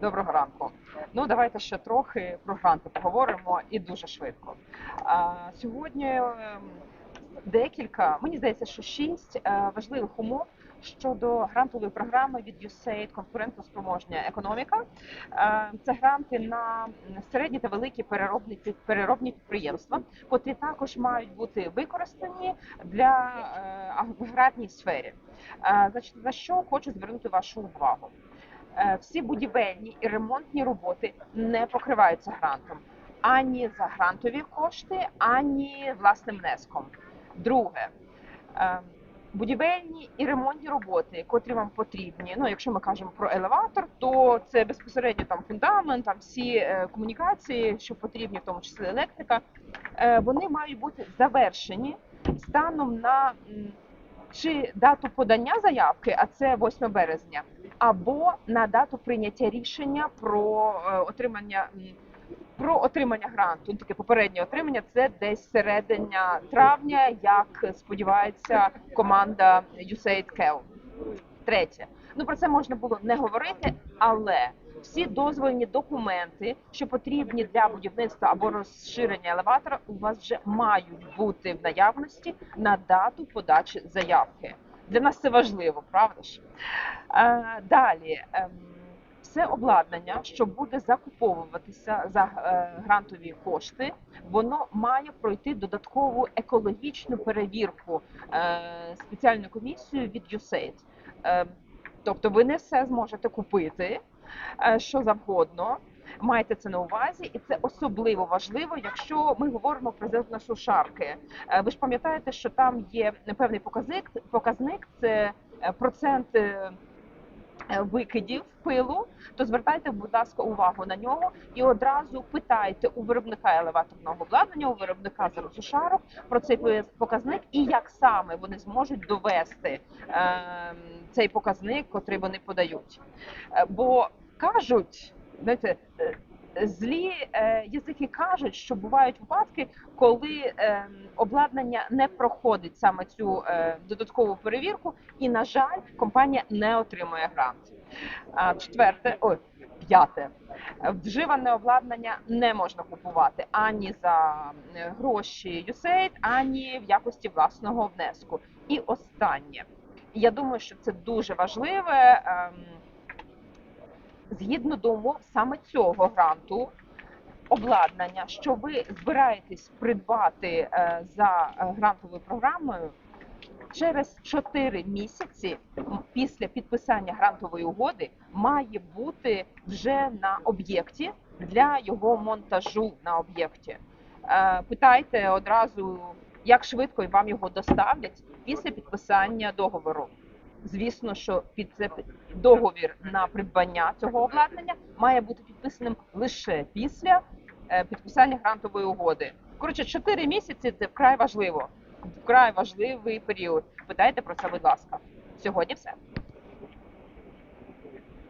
Доброго ранку. Ну давайте ще трохи про гранти поговоримо і дуже швидко. А, сьогодні ем, декілька, мені здається, що шість е, важливих умов щодо грантової програми від USAID конкурентоспроможня економіка. Е, Це гранти на середні та великі переробні переробні підприємства, котрі також мають бути використані для е, аграрній сфері. За що хочу звернути вашу увагу. Е, всі будівельні і ремонтні роботи не покриваються грантом ані за грантові кошти, ані власним внеском. Друге, е, будівельні і ремонтні роботи, котрі вам потрібні. Ну, якщо ми кажемо про елеватор, то це безпосередньо там фундамент, там всі е, комунікації, що потрібні, в тому числі електрика. Вони мають бути завершені станом на чи дату подання заявки, а це 8 березня, або на дату прийняття рішення про е, отримання про отримання гранту. Ну, Таке попереднє отримання це десь середина травня, як сподівається команда USAID KEL. Третє, ну про це можна було не говорити, але всі дозвольні документи, що потрібні для будівництва або розширення елеватора, у вас вже мають бути в наявності на дату подачі заявки. Для нас це важливо, правда ж? Е, далі. ем, все обладнання, що буде закуповуватися за е, грантові кошти, воно має пройти додаткову екологічну перевірку е, спеціальною комісією від USAID. Е, тобто ви не все зможете купити, е, що завгодно. Майте це на увазі, і це особливо важливо, якщо ми говоримо про зерна сушарки. Е, Ви ж пам'ятаєте, що там є певний показник, показник це е, процент е, викидів пилу, то звертайте, будь ласка, увагу на нього і одразу питайте у виробника елеваторного обладнання, у виробника зерносушарок про цей показник і як саме вони зможуть довести е, цей показник, котрий вони подають. Бо кажуть, знаєте, е, злі е, язики кажуть, що бувають випадки, коли е, обладнання не проходить саме цю додаткову перевірку, і на жаль, компанія не отримує грант. А, Четверте, ой, п'яте. Вживане обладнання не можна купувати ані за гроші USAID, ані в якості власного внеску. І останнє. Я думаю, що це дуже важливе. Згідно до умов саме цього гранту, обладнання, що ви збираєтесь придбати е, за е, грантовою програмою, через 4 місяці після підписання грантової угоди має бути вже на об'єкті для його монтажу на об'єкті. Е, Питайте одразу, як швидко вам його доставлять після підписання договору. Звісно, що під це договір на придбання цього обладнання має бути підписаним лише після е, підписання грантової угоди. Коротше, 4 місяці це вкрай важливо, вкрай важливий період. Питайте про це, будь ласка. Сьогодні все.